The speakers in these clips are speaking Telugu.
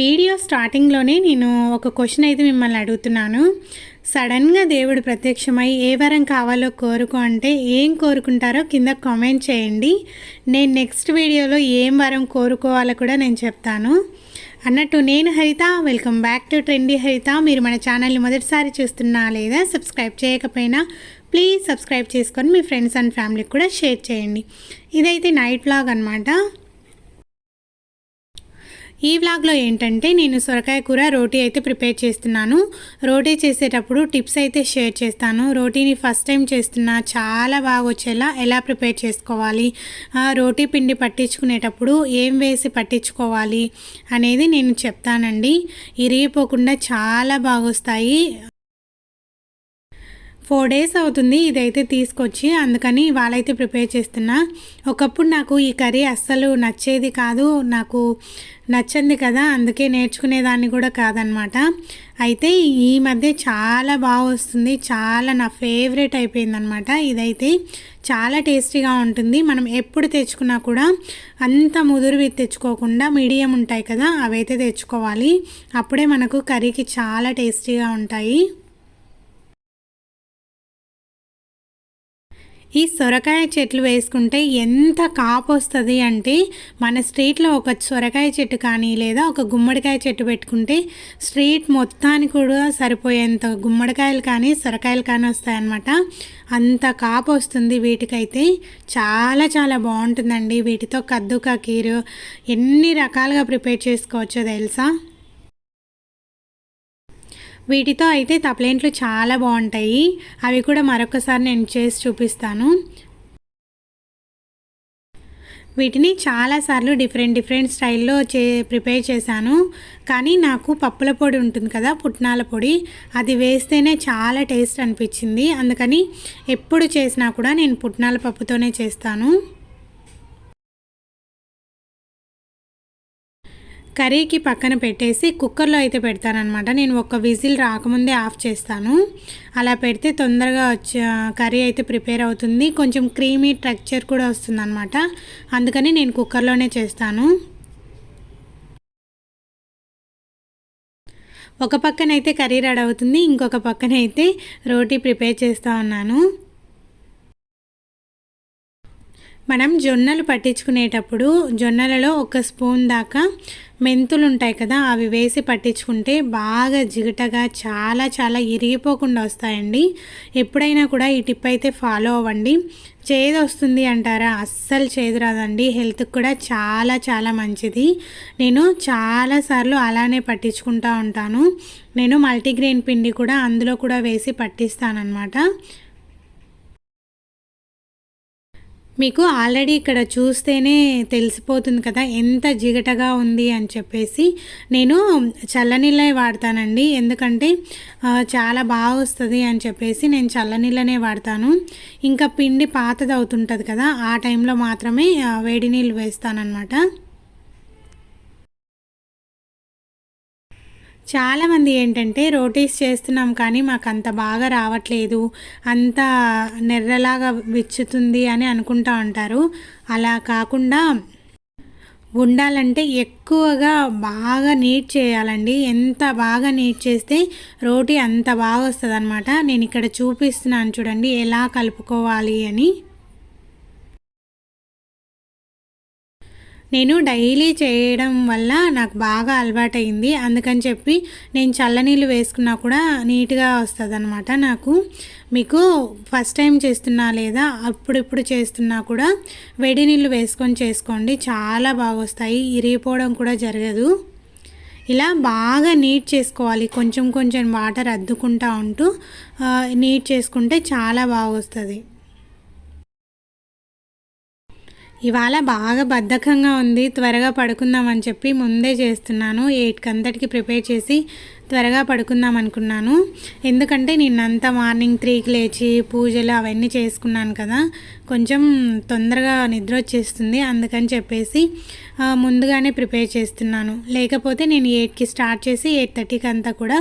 వీడియో స్టార్టింగ్లోనే నేను ఒక క్వశ్చన్ అయితే మిమ్మల్ని అడుగుతున్నాను. సడన్గా దేవుడు ప్రత్యక్షమై ఏ వరం కావాలో కోరుకో అంటే ఏం కోరుకుంటారో కింద కామెంట్ చేయండి. నేను నెక్స్ట్ వీడియోలో ఏం వరం కోరుకోవాలో కూడా నేను చెప్తాను. అన్నట్టు నేను Haritha welcome back to trendy Haritha. మీరు మన ఛానల్ని మొదటిసారి చూస్తున్నా లేదా సబ్స్క్రైబ్ చేయకపోయినా ప్లీజ్ సబ్స్క్రైబ్ చేసుకొని మీ ఫ్రెండ్స్ అండ్ ఫ్యామిలీకి కూడా షేర్ చేయండి. ఇదైతే నైట్ లాగ్ అనమాట ఈ వ్లాగ్లో ఏంటంటే నేను సొరకాయ కూర రోటీ అయితే ప్రిపేర్ చేస్తున్నాను. రోటీ చేసేటప్పుడు టిప్స్ అయితే షేర్ చేస్తాను. రోటీని ఫస్ట్ టైం చేస్తున్నా చాలా బాగా వచ్చేలా ఎలా ప్రిపేర్ చేసుకోవాలి రోటీ పిండి పట్టించుకునేటప్పుడు ఏం వేసి పట్టించుకోవాలి అనేది నేను చెప్తానండి. ఇరిగిపోకుండా చాలా బాగా వస్తాయి ఫోర్ డేస్ అవుతుంది ఇదైతే తీసుకొచ్చి అందుకని వాళ్ళైతే ప్రిపేర్ చేస్తున్నా. ఒకప్పుడు నాకు ఈ కర్రీ అస్సలు నచ్చేది కాదు నాకు నచ్చింది కదా అందుకే నేర్చుకునేదాన్ని కూడా కాదనమాట. అయితే ఈ మధ్య చాలా బాగా వస్తుంది చాలా నా ఫేవరెట్ అయిపోయిందనమాట ఇదైతే. చాలా టేస్టీగా ఉంటుంది మనం ఎప్పుడు తెచ్చుకున్నా కూడా అంత ముదురువి తెచ్చుకోకుండా మీడియం ఉంటాయి కదా అవైతే తెచ్చుకోవాలి. అప్పుడే మనకు కర్రీకి చాలా టేస్టీగా ఉంటాయి. ఈ సొరకాయ చెట్లు వేసుకుంటే ఎంత కాపు వస్తుంది అంటే మన స్ట్రీట్లో ఒక సొరకాయ చెట్టు కానీ లేదా ఒక గుమ్మడికాయ చెట్టు పెట్టుకుంటే స్ట్రీట్ మొత్తానికి కూడా సరిపోయేంత గుమ్మడికాయలు కానీ సొరకాయలు కానీ వస్తాయన్నమాట. అంత కాపు వస్తుంది వీటికైతే. చాలా చాలా బాగుంటుందండి వీటితో కద్దుకా కీరు ఎన్ని రకాలుగా ప్రిపేర్ చేసుకోవచ్చో తెలుసా? వీటితో అయితే తప్లేంట్లు చాలా బాగుంటాయి. అవి కూడా మరొకసారి నేను చేసి చూపిస్తాను. వీటిని చాలాసార్లు డిఫరెంట్ డిఫరెంట్ స్టైల్లో చే ప్రిపేర్ చేశాను. కానీ నాకు పప్పుల పొడి ఉంటుంది కదా పుట్నాల పొడి అది వేస్తేనే చాలా టేస్ట్ అనిపించింది. అందుకని ఎప్పుడు చేసినా కూడా నేను పుట్నాల పప్పుతోనే చేస్తాను. కర్రీకి పక్కన పెట్టేసి కుక్కర్లో అయితే పెడతానమాట నేను ఒక విజిల్ రాకముందే ఆఫ్ చేస్తాను. అలా పెడితే తొందరగా వచ్చే కర్రీ అయితే ప్రిపేర్ అవుతుంది. కొంచెం క్రీమీ టెక్చర్ కూడా వస్తుందన్నమాట. అందుకని నేను కుక్కర్లోనే చేస్తాను. ఒక పక్కన అయితే కర్రీ రెడీ అవుతుంది. ఇంకొక పక్కన అయితే రోటీ ప్రిపేర్ చేస్తూ ఉన్నాను. మనం జొన్నలు పట్టించుకునేటప్పుడు జొన్నలలో ఒక స్పూన్ దాకా మెంతులు ఉంటాయి కదా అవి వేసి పట్టించుకుంటే బాగా జిగటగా చాలా చాలా ఇరిగిపోకుండా వస్తాయండి. ఎప్పుడైనా కూడా ఈ టిప్ అయితే ఫాలో అవ్వండి. చేదు వస్తుంది అంటారా? అస్సలు చేదు రాదండి. హెల్త్కి కూడా చాలా చాలా మంచిది. నేను చాలాసార్లు అలానే పట్టించుకుంటూ ఉంటాను. నేను మల్టీగ్రెయిన్ పిండి కూడా అందులో కూడా వేసి పట్టిస్తానమాట మీకు ఆల్రెడీ ఇక్కడ చూస్తేనే తెలిసిపోతుంది కదా ఎంత జిగటగా ఉంది అని చెప్పేసి. నేను చల్లనీళ్ళే వాడతానండి. ఎందుకంటే చాలా బాగా వస్తుంది అని చెప్పేసి నేను చల్లనీళ్ళనే వాడతాను. ఇంకా పిండి పాతది అవుతుంటుంది కదా ఆ టైంలో మాత్రమే వేడి నీళ్ళు వేస్తానన్నమాట. చాలామంది ఏంటంటే రోటీస్ చేస్తున్నాం కానీ మాకు అంత బాగా రావట్లేదు అంత నెర్రలాగా విచ్చుతుంది అని అనుకుంటా ఉంటారు. అలా కాకుండా ఉండాలంటే ఎక్కువగా బాగా నీట్ చేయాలండి. ఎంత బాగా నీట్ చేస్తే రోటీ అంత బాగా వస్తుంది అనమాట నేను ఇక్కడ చూపిస్తున్నాను చూడండి ఎలా కలుపుకోవాలి అని. నేను డైలీ చేయడం వల్ల నాకు బాగా అలవాటైంది. అందుకని చెప్పి నేను చల్లనీళ్ళు వేసుకున్నా కూడా నీట్గా వస్తుంది అనమాట నాకు. మీకు ఫస్ట్ టైం చేస్తున్నా లేదా అప్పుడిప్పుడు చేస్తున్నా కూడా వేడి నీళ్ళు వేసుకొని చేసుకోండి. చాలా బాగా వస్తాయి ఇరిగిపోవడం కూడా జరగదు. ఇలా బాగా నీట్ చేసుకోవాలి. కొంచెం కొంచెం వాటర్ అద్దుకుంటా ఉంటూ నీట్ చేసుకుంటే చాలా బాగా వస్తుంది ఇవాళ బాగా బద్ధకంగా ఉంది త్వరగా పడుకుందామని చెప్పి ముందే చేస్తున్నాను. ఎయిట్కి అంతటికి ప్రిపేర్ చేసి త్వరగా పడుకుందాం అనుకున్నాను. ఎందుకంటే నిన్నంతా మార్నింగ్ త్రీకి లేచి పూజలు అవన్నీ చేసుకున్నాను కదా కొంచెం తొందరగా నిద్ర వచ్చేస్తుంది అందుకని చెప్పేసి ముందుగానే ప్రిపేర్ చేస్తున్నాను. లేకపోతే నేను ఎయిట్కి స్టార్ట్ చేసి ఎయిట్ థర్టీకి అంతా కూడా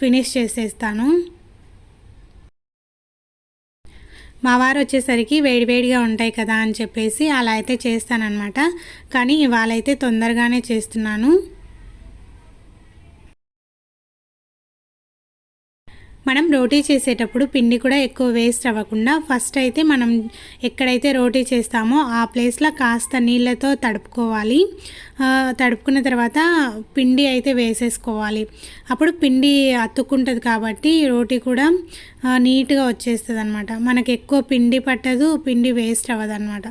ఫినిష్ చేసేస్తాను. మా వారు వచ్చేసరికి వేడివేడిగా ఉంటాయి కదా అని చెప్పేసి అలా అయితే చేస్తానన్నమాట. కానీ ఇవాళ అయితే తొందరగానే చేస్తున్నాను. మనం రోటీ చేసేటప్పుడు పిండి కూడా ఎక్కువ వేస్ట్ అవ్వకుండా ఫస్ట్ అయితే మనం ఎక్కడైతే రోటీ చేస్తామో ఆ ప్లేస్లో కాస్త నీళ్ళతో తడుపుకోవాలి. తడుపుకున్న తర్వాత పిండి అయితే వేసేసుకోవాలి. అప్పుడు పిండి అతుక్కుంటుంది కాబట్టి రోటీ కూడా నీట్గా వచ్చేస్తుంది అనమాట మనకు ఎక్కువ పిండి పట్టదు పిండి వేస్ట్ అవ్వదు అనమాట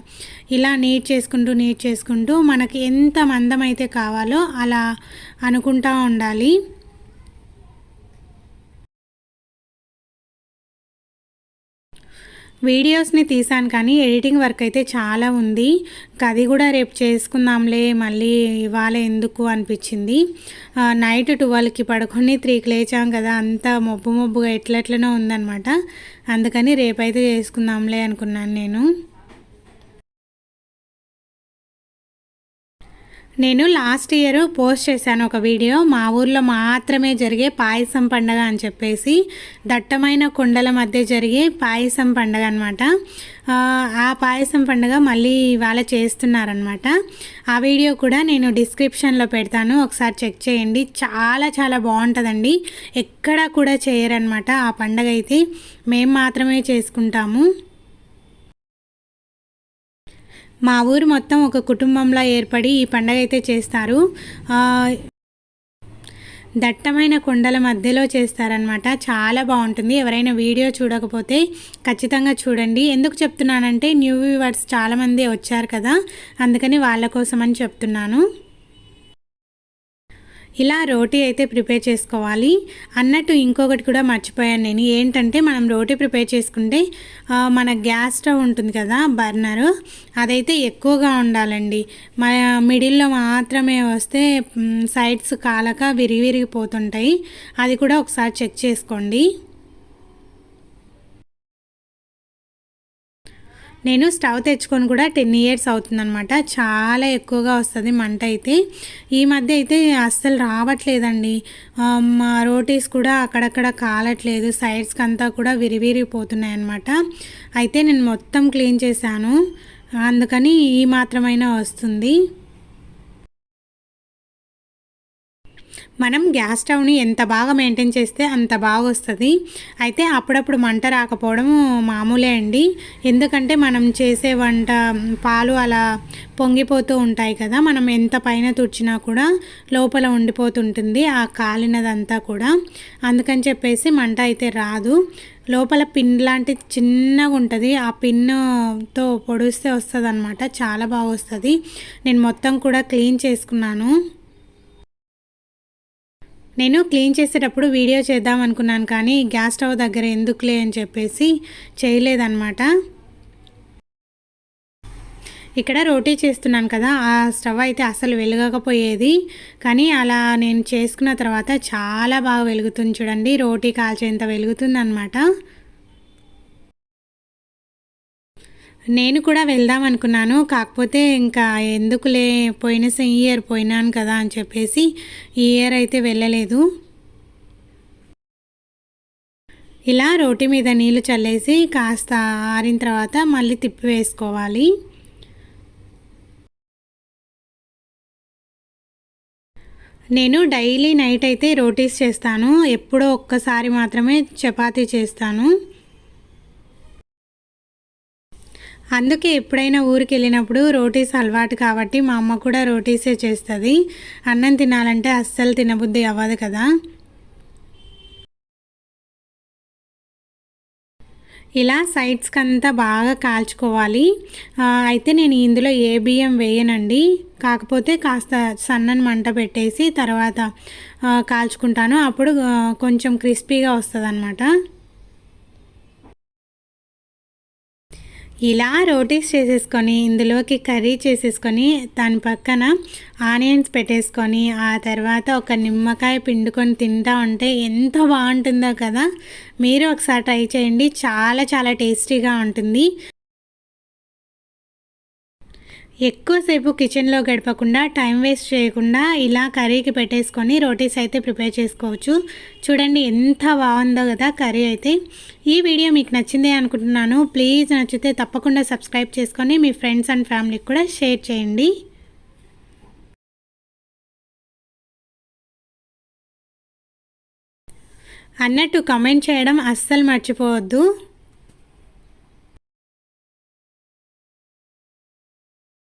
ఇలా నీట్ చేసుకుంటూ నీట్ చేసుకుంటూ మనకి ఎంత మందం అయితే కావాలో అలా అనుకుంటా ఉండాలి. వీడియోస్ని తీసాను కానీ ఎడిటింగ్ వర్క్ అయితే చాలా ఉంది. అది కూడా రేపు చేసుకుందాంలే మళ్ళీ ఇవాళ ఎందుకు అనిపించింది. నైట్ ట్వెల్వ్కి పడుకొని త్రీకి లేచాం కదా అంత మబ్బు మబ్బుగా ఎట్లెట్లనో ఉందనమాట అందుకని రేపైతే చేసుకుందాంలే అనుకున్నాను నేను. నేను లాస్ట్ ఇయర్ పోస్ట్ చేశాను ఒక వీడియో మా ఊర్లో మాత్రమే జరిగే పాయసం పండగ అని చెప్పేసి దట్టమైన కొండల మధ్య జరిగే పాయసం పండగ అనమాట ఆ పాయసం పండుగ మళ్ళీ ఇవాళ చేస్తున్నారనమాట ఆ వీడియో కూడా నేను డిస్క్రిప్షన్లో పెడతాను. ఒకసారి చెక్ చేయండి. చాలా చాలా బాగుంటుందండి. ఎక్కడా కూడా చేయరనమాట ఆ పండగ అయితే. మేము మాత్రమే చేసుకుంటాము. మా ఊరు మొత్తం ఒక కుటుంబంలో ఏర్పడి ఈ పండగ అయితే చేస్తారు. దట్టమైన కొండల మధ్యలో చేస్తారనమాట చాలా బాగుంటుంది. ఎవరైనా వీడియో చూడకపోతే ఖచ్చితంగా చూడండి. ఎందుకు చెప్తున్నానంటే న్యూ వ్యూవర్స్ చాలామంది వచ్చారు కదా అందుకని వాళ్ళ కోసం అని చెప్తున్నాను. ఇలా రోటీ అయితే ప్రిపేర్ చేసుకోవాలి. అన్నట్టు ఇంకొకటి కూడా మర్చిపోయాను నేను. ఏంటంటే మనం రోటీ ప్రిపేర్ చేసుకుంటే మన గ్యాస్ స్టవ్ ఉంటుంది కదా బర్నర్ అదైతే ఎక్కువగా ఉండాలండి. మన మిడిల్లో మాత్రమే వస్తే సైడ్స్ కాలక విరిగిరిగిపోతుంటాయి అది కూడా ఒకసారి చెక్ చేసుకోండి. నేను స్టవ్ తెచ్చుకొని కూడా టెన్ ఇయర్స్ అవుతుందనమాట చాలా ఎక్కువగా వస్తుంది మంట అయితే. ఈ మధ్య అయితే అస్సలు రావట్లేదండి. మా రోటీస్ కూడా అక్కడక్కడ కాలట్లేదు. సైడ్స్కి అంతా కూడా విరివిరిపోతున్నాయి అనమాట అయితే నేను మొత్తం క్లీన్ చేశాను. అందుకని ఈ మాత్రమైనా వస్తుంది. మనం గ్యాస్ స్టవ్ని ఎంత బాగా మెయింటైన్ చేస్తే అంత బాగా వస్తుంది అయితే అప్పుడప్పుడు మంట రాకపోవడం మామూలే అండి. ఎందుకంటే మనం చేసే వంట పాలు అలా పొంగిపోతూ ఉంటాయి కదా మనం ఎంత పైన తుడిచినా కూడా లోపల ఉండిపోతుంటుంది ఆ కాలినదంతా కూడా. అందుకని చెప్పేసి మంట అయితే రాదు. లోపల పిన్ లాంటి చిన్నగా ఉంటుంది. ఆ పిన్తో పొడిస్తే వస్తుంది అనమాట చాలా బాగా వస్తుంది నేను మొత్తం కూడా క్లీన్ చేసుకున్నాను. నేను క్లీన్ చేసేటప్పుడు వీడియో చేద్దాం అనుకున్నాను కానీ గ్యాస్ స్టవ్ దగ్గర ఎందుకులే అని చెప్పేసి చేయలేదన్నమాట. ఇక్కడ రోటీ చేస్తున్నాను కదా ఆ స్టవ్ అయితే అసలు వెలగకపోయేది. కానీ అలా నేను చేసుకున్న తర్వాత చాలా బాగా వెలుగుతుంది చూడండి రోటీ కాల్చేంత వెలుగుతుంది అనమాట నేను కూడా వెళ్దాం అనుకున్నాను. కాకపోతే ఇంకా ఎందుకులే పోయిన ఇయర్ పోయినాను కదా అని చెప్పేసి ఈ ఇయర్ అయితే వెళ్ళలేదు. ఇలా రోటి మీద నీళ్ళు చల్లేసి కాస్త ఆరిన తర్వాత మళ్ళీ తిప్పి వేసుకోవాలి. నేను డైలీ నైట్ అయితే రోటీస్ చేస్తాను. ఎప్పుడో ఒక్కసారి మాత్రమే చపాతీ చేస్తాను. అందుకే ఎప్పుడైనా ఊరికి వెళ్ళినప్పుడు రోటీస్ అలవాటు కాబట్టి మా అమ్మ కూడా రోటీసే చేస్తుంది. అన్నం తినాలంటే అస్సలు తినబుద్ధి అవ్వదు కదా. ఇలా సైడ్స్కి అంతా బాగా కాల్చుకోవాలి. అయితే నేను ఇందులో ఏ బియ్యం వేయనండి. కాకపోతే కాస్త సన్నని మంట పెట్టేసి తర్వాత కాల్చుకుంటాను. అప్పుడు కొంచెం క్రిస్పీగా వస్తుంది ఇలా రోటీస్ చేసేసుకొని ఇందులోకి కర్రీ చేసేసుకొని దాని పక్కన ఆనియన్స్ పెట్టేసుకొని ఆ తర్వాత ఒక నిమ్మకాయ పిండుకొని తింటా ఉంటే ఎంత బాగుంటుందో కదా. మీరు ఒకసారి ట్రై చేయండి. చాలా చాలా టేస్టీగా ఉంటుంది. ఎక్కువసేపు కిచెన్లో గడపకుండా టైం వేస్ట్ చేయకుండా ఇలా కర్రీకి పెట్టేసుకొని రోటీస్ అయితే ప్రిపేర్ చేసుకోవచ్చు. చూడండి ఎంత బాగుందో కదా కర్రీ అయితే. ఈ వీడియో మీకు నచ్చిందే అనుకుంటున్నాను. ప్లీజ్ నచ్చితే తప్పకుండా సబ్స్క్రైబ్ చేసుకొని మీ ఫ్రెండ్స్ అండ్ ఫ్యామిలీకి కూడా షేర్ చేయండి. అన్నట్టు కమెంట్ చేయడం అస్సలు మర్చిపోవద్దు.